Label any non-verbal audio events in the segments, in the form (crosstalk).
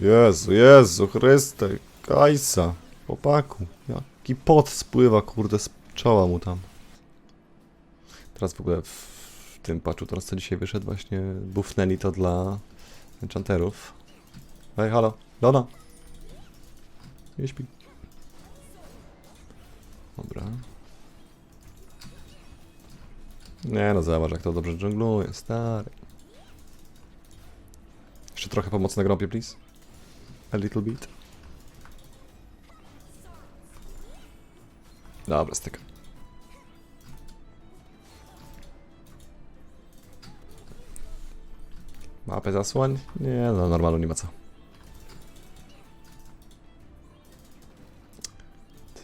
Jezu, Jezu, Chryste, Kajsa, chłopaku, jaki pot spływa, kurde, z czoła mu tam. Teraz w ogóle w tym patchu, teraz co dzisiaj wyszedł, właśnie buffnęli to dla enchanterów. Hej, halo, Lona! Nie śpi. Dobra. Nie no, zobacz jak to dobrze dżungluje, stary. Jeszcze trochę pomocy na grąpie, please. A little bit. Dobra, styk. Mapę zasłań? Nie, no normalnie nie ma co.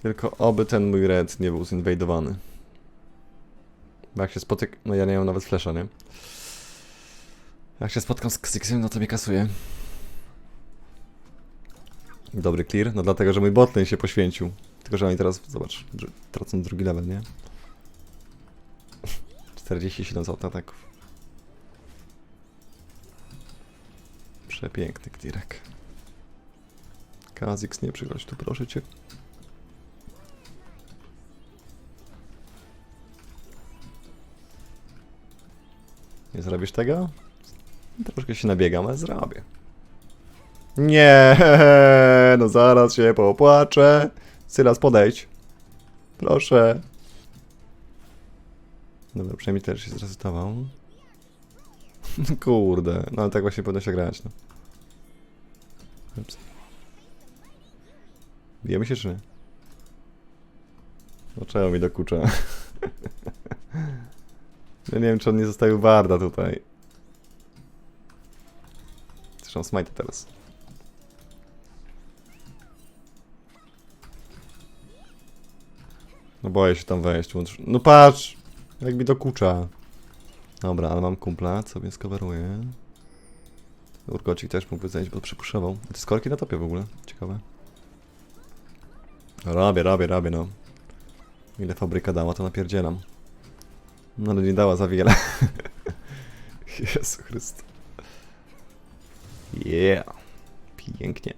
Tylko oby ten mój red nie był zinwajdowany. Bo jak się spotyk... No ja nie mam nawet flesza, nie? Jak się spotkam z Ksixem, no to mnie kasuje. Dobry clear, no dlatego, że mój botlane się poświęcił. Tylko, że oni teraz, zobacz, dr- tracą drugi level, nie? (laughs) 47 zł ataków. Przepiękny clearek. Kazix, nie przychodź tu, proszę cię. Nie zrobisz tego? Troszkę się nabiegam, ale zrobię. Nie, (laughs) no zaraz się popłaczę. Sylas, podejdź. Proszę. Dobra, przynajmniej też się zresetował. (laughs) Kurde, no ale tak właśnie powinno się grać, no. Bijemy się czy nie? Dlaczego mi dokucza? (laughs) ja nie wiem, czy on nie zostawił Warda tutaj. Zresztą smite teraz. No boję się tam wejść. No patrz! Jak mi dokucza. Dobra, ale mam kumpla, co mnie skoweruje. Urkocik też mógłby zejść, bo przypuszował. A to jest korki na topie w ogóle. Ciekawe. Robię, robię, robię, no. Ile fabryka dała, to napierdzielam. No ale nie dała za wiele. (laughs) Jezu Chryst. Yeah. Pięknie.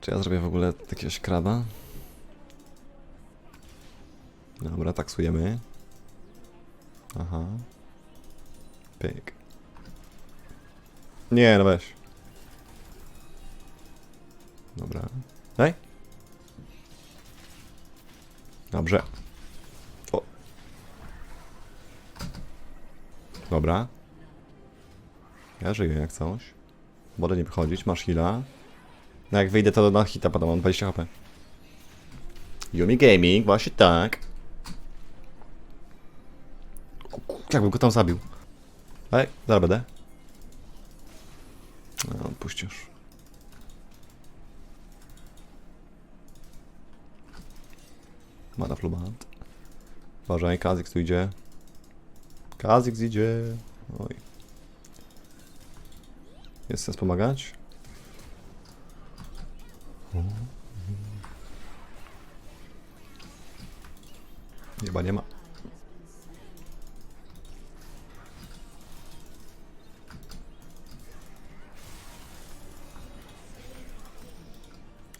Czy ja zrobię w ogóle jakiegoś kraba? Dobra, taksujemy. Aha. Pyk. Nie, no weź. Dobra. Daj. Dobrze. O. Dobra. Ja żyję jak coś. Wolę nie wychodzić, masz heala. No jak wyjdę to na hita podam, mam 20 HP. Yumi Gaming, właśnie tak. O ku- Jakbym go tam zabił. Ej, zaraz będę. No, już. Mana flubant. Uważaj, Kazix tu idzie. Kazix idzie. Oj. Jest sens pomagać? Chyba nie ma.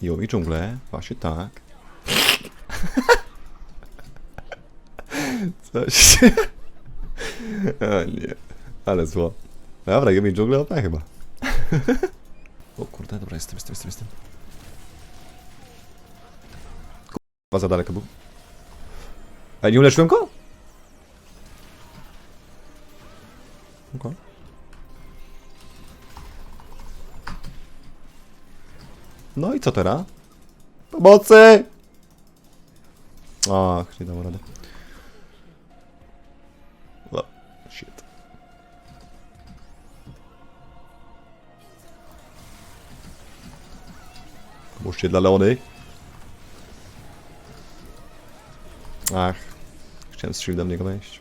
Jo i dżunglę, właśnie tak. (laughs) Coś się... (laughs) O nie, ale zło. Dobra, jo mi dżunglę OP chyba. (laughs) o kurde, dobra, jestem, jestem, jestem, jestem. Kurwa, za daleko był. A nie uleczyłem go? No i co teraz? Pomocy! Ach, nie dam rady. O, shit. Pomóżcie dla Leony. Ach, chciałem z w niego wejść.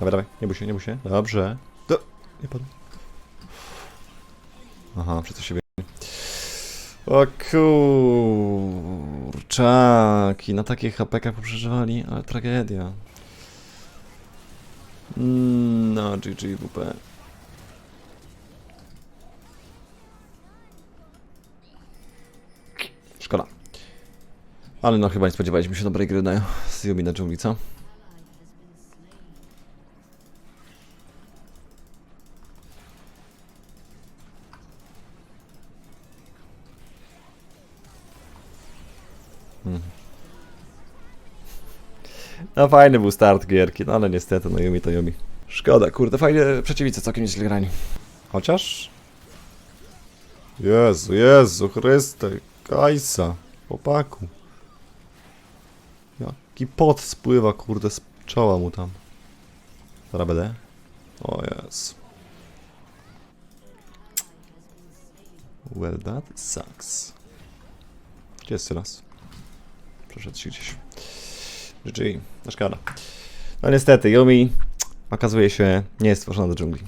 Dawaj, dawaj, nie bój się, nie bój się. Dobrze. Do... Nie padł. Aha, przez to się. O kurczaki, na takich hapekach poprzeżywali, ale tragedia. Mm, No, GG, WP. Szkoda. Ale no chyba nie spodziewaliśmy się dobrej gry na Yumi na dżungli, co? No fajny był start gierki, no ale niestety, no Yumi to Yumi. Szkoda, kurde, fajnie przeciwnicy całkiem nieźle grani. Chociaż... Jezu, Jezu, Chryste, Kajsa, chłopaku. Jaki pot spływa, kurde, z czoła mu tam. Zaraz będę. O jest. Well, that sucks. Gdzie jest Sylas? Przeszedł się gdzieś. GG, no szkoda. No niestety, Yumi okazuje się nie jest stworzona do dżungli.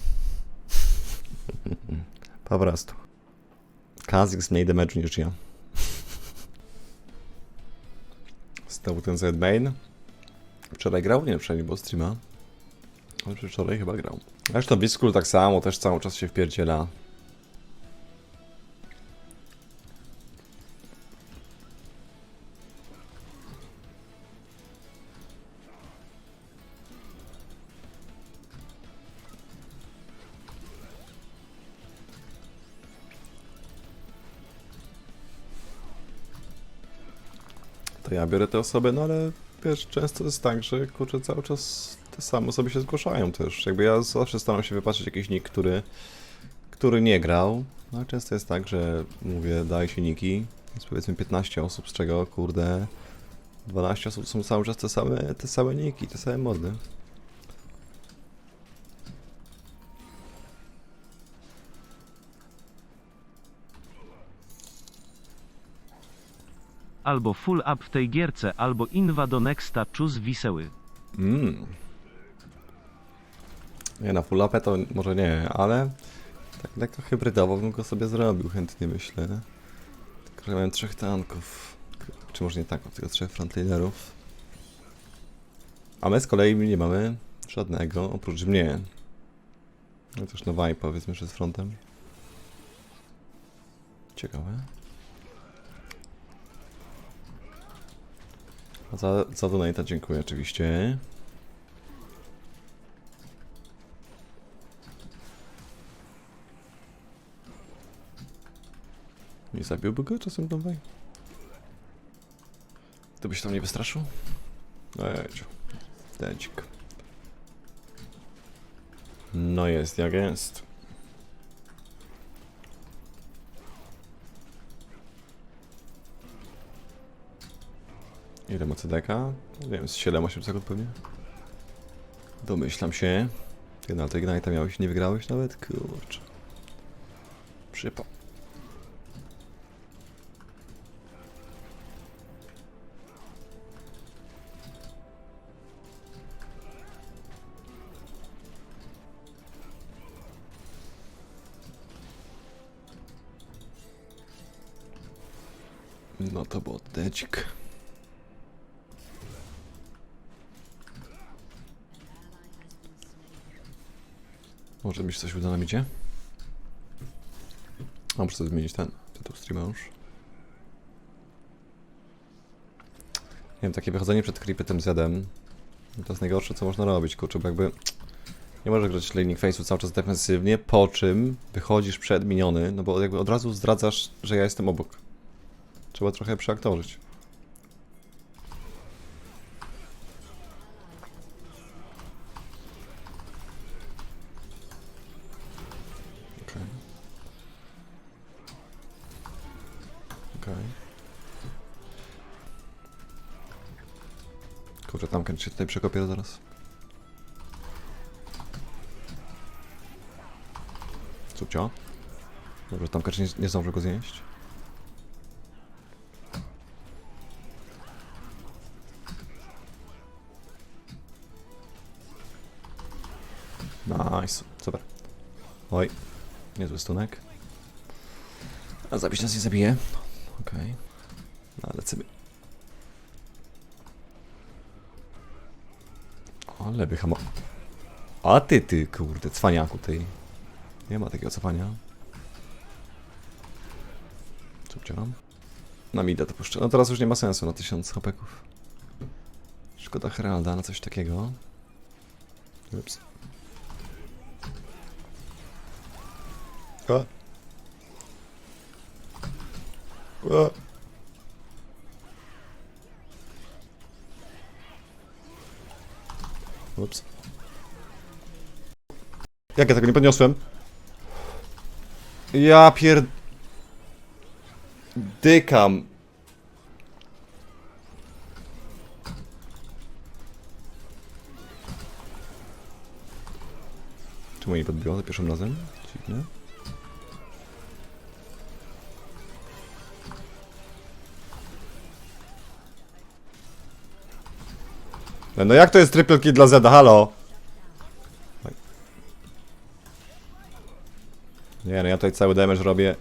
(laughs) po prostu. Kha'Zix mniej damage niż ja. (laughs) Znowu ten Z main. Wczoraj grał? Nie, wczoraj nie było streama. Wczoraj chyba grał. Zresztą Biskull tak samo, też cały czas się wpierdziela. Ja biorę te osoby, no ale wiesz, często jest tak, że kurczę, cały czas te same osoby się zgłaszają też. Jakby ja zawsze staram się wypatrzeć jakiś nick, który, który nie grał. No często jest tak, że mówię, daj się niki, jest powiedzmy 15 osób, z czego kurde 12 osób są cały czas te same, te same niki, te same mody. Albo full up w tej gierce, albo inwa do nexta czuz wiseły. Mm. Nie, na full upę to może nie, ale tak lekko hybrydowo bym go sobie zrobił, chętnie myślę. Tylko, że miałem trzech tanków. Czy może nie tanków, tylko trzech frontlinerów. A my z kolei nie mamy żadnego, oprócz mnie. No też na vibe powiedzmy, że z frontem. Ciekawe. Za, za donate'a dziękuję oczywiście. Nie zabiłby go czasem dawaj? To byś tam nie wystraszył? Ejciu. Dedzik. No jest jak jest. Ile ma CDK? Nie wiem, z 7-8 sekund pewnie. Domyślam się. Ty na tej Ignite'a miałeś, nie wygrałeś nawet? Kurczę. Przypał. No to był decik. Może mi się coś uda na micie? A muszę sobie zmienić ten tytuł streama już. Nie wiem, takie wychodzenie przed creepytem zjadem to jest najgorsze co można robić, kurczę, bo jakby nie możesz grać laning face'u cały czas defensywnie, po czym wychodzisz przed miniony, no bo jakby od razu zdradzasz, że ja jestem obok. Trzeba trochę przeaktorzyć. Przekopię zaraz. Subcio. Dobrze, tam nie, nie zdążę go zjeść. Nice, super. Oj, niezły stunek. A zabić nas nie zabije. Okej. No, lecimy. Ale by. A ty, ty, kurde, cwaniaku tej. Nie ma takiego cofania. Co wciąłem? Na mida to puszczę. No teraz już nie ma sensu na 1000 hapeków. Szkoda Heralda na coś takiego. Ups. A. A. Ups. Jak ja tego nie podniosłem? Ja pier... Dykam. Czemu nie podbiło za pierwszym razem? Dziwne. No jak to jest triple kill dla Zeda? Halo? Nie no, ja tutaj cały damage robię.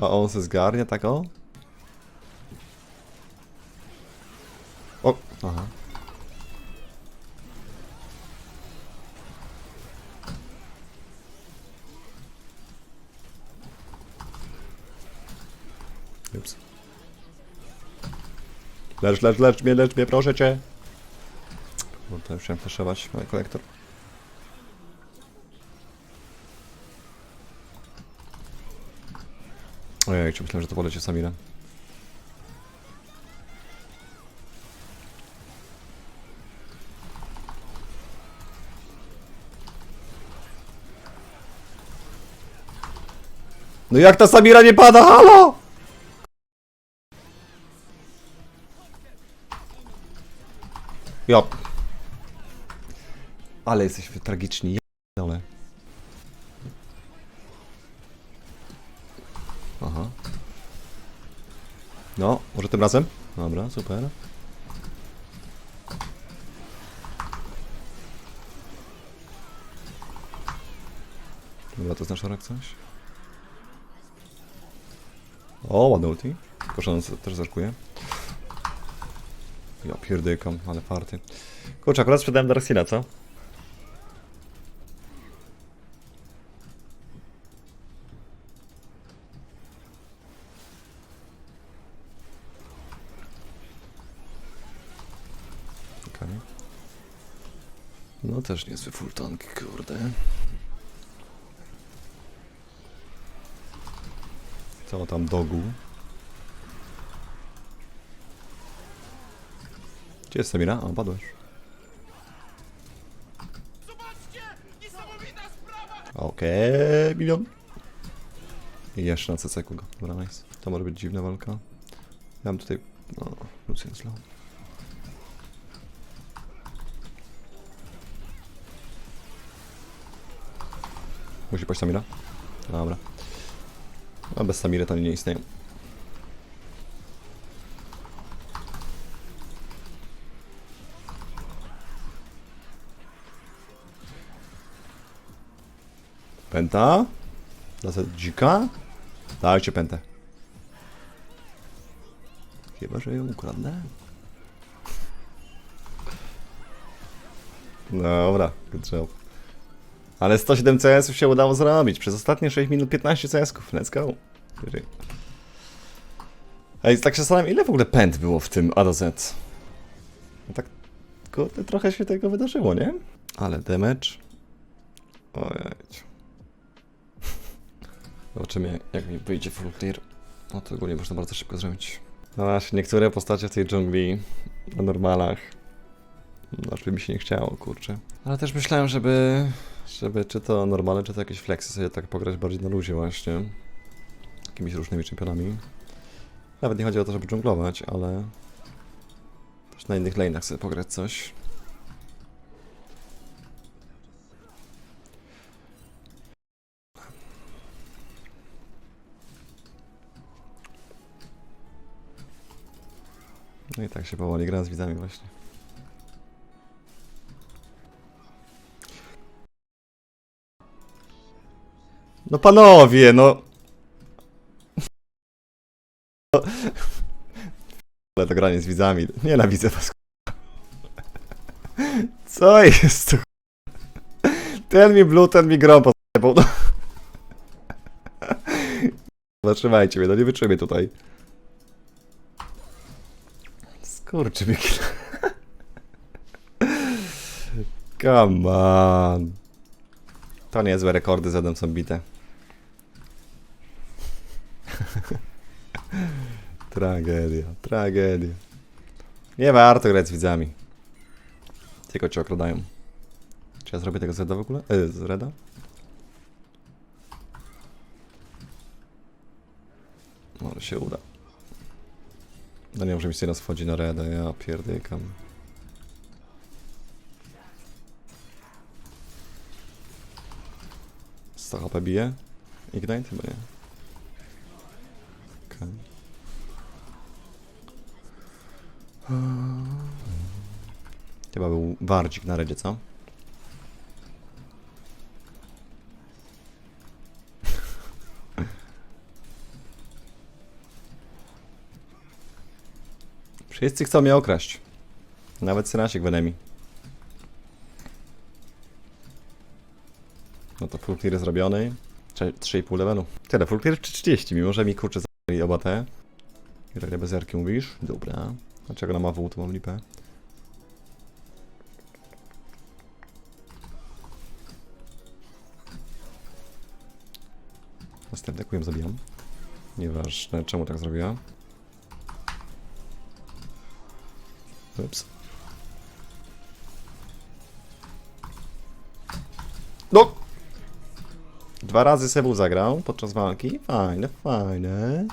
A on se zgarnia, tak o? O, aha. Ups. Lecz, lecz, lecz mnie, lecz mnie, proszę cię. Bo to już chciałem flashować, ale kolektor. Ojej, czy myślałem, że to polecie Samira. No jak ta Samira nie pada, halo? Ja. Ale jesteśmy tragiczni, ja dole. Aha. No, może tym razem? Dobra, super. Dobra, to znaczy rak coś? O, ładny ulti. Proszę, on też zerkuje. Ja pierdykam, ale farty. Kurczę, akurat sprzedałem Darksila, co? Okej. No też niezły full tank, kurde. Co tam dogu? Gdzie jest Samira? O, padłeś. Okej, milion. I jeszcze na CC go. Dobra, nice. To może być dziwna walka. Ja mam tutaj... No, Lucian slow. Musi paść Samira? Dobra. A bez Samiry to nie istnieją. Penta? Zasad dzika? Dajcie pętę. Chyba, że ją ukradnę. Dobra, good job. Ale 107 CS-ów się udało zrobić. Przez ostatnie 6 minut 15 CS-ków. Let's go. Ej, tak się zastanawiam, ile w ogóle pęd było w tym A do Z? No tak, kurde, trochę się tego wydarzyło, nie? Ale damage. Ojej. (laughs) Zobaczymy, jak mi wyjdzie full clear. No to ogólnie można bardzo szybko zrobić. No właśnie, niektóre postacie w tej dżungli na normalach. Znaczy mi się nie chciało, kurczę. Ale też myślałem, żeby, żeby czy to normalne, czy to jakieś flexy sobie tak pograć bardziej na luzie właśnie. Jakimiś różnymi czempionami. Nawet nie chodzi o to, żeby dżunglować, ale też na innych lane'ach sobie pograć coś. No i tak się powoli gra z widzami właśnie. No panowie, no. Ale to granie z widzami. Nienawidzę was. Co jest k***a? Ten mi blue, ten mi grą po no. Zatrzymajcie mnie, no nie wytrzymię tutaj. Skurczy mi Come on. To niezłe rekordy zadam są bite. Tragedia, tragedia. Nie warto grać z widzami. Tylko cię okradają. Czy ja zrobię tego z Reda w ogóle? E, z Reda? Może się uda. No nie, może mi się raz wchodzi na Reda, ja pierdykam. Co HP bije? Ignite? Chyba nie. Okej. Chyba był wardzik na redzie, co? Wszyscy chcą mnie okraść. Nawet Synasiek w enemy. No to full clear zrobiony. Cze- 3,5 levelu. Tyle, full clear czy 30, mimo że mi kurczę zabrali oba te. I tak bez jarki mówisz? Dobra. Dlaczego na mawu to mam lipę? Następny kujem zabijam. Nieważne czemu tak zrobiła. Ups. No! Dwa razy Sebu zagrał podczas walki. Fajne, fajne.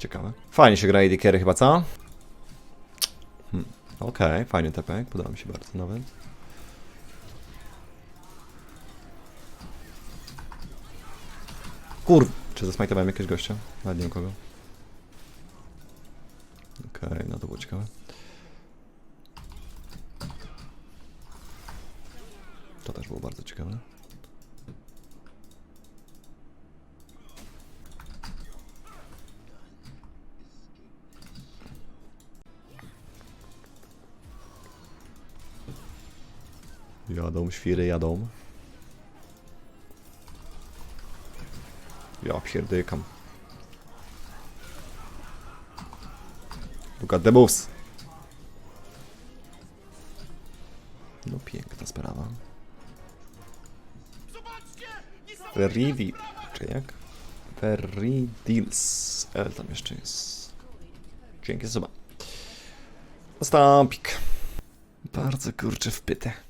Ciekawe. Fajnie się gra AD chyba, co? Hmm. Okej, fajny tepek, podoba mi się bardzo nawet. Kur... Czy zasmajtowałem jakiegoś gościa? Nawet nie kogo. Okej, no to było ciekawe. To też było bardzo ciekawe. Jadą, świry jadą. Ja pierdykam. Look at the moves. No piękna sprawa. Veridi, czy jak? Veridils. L tam jeszcze jest. Dzięki za. Nastąpik. Bardzo kurczę wpyte.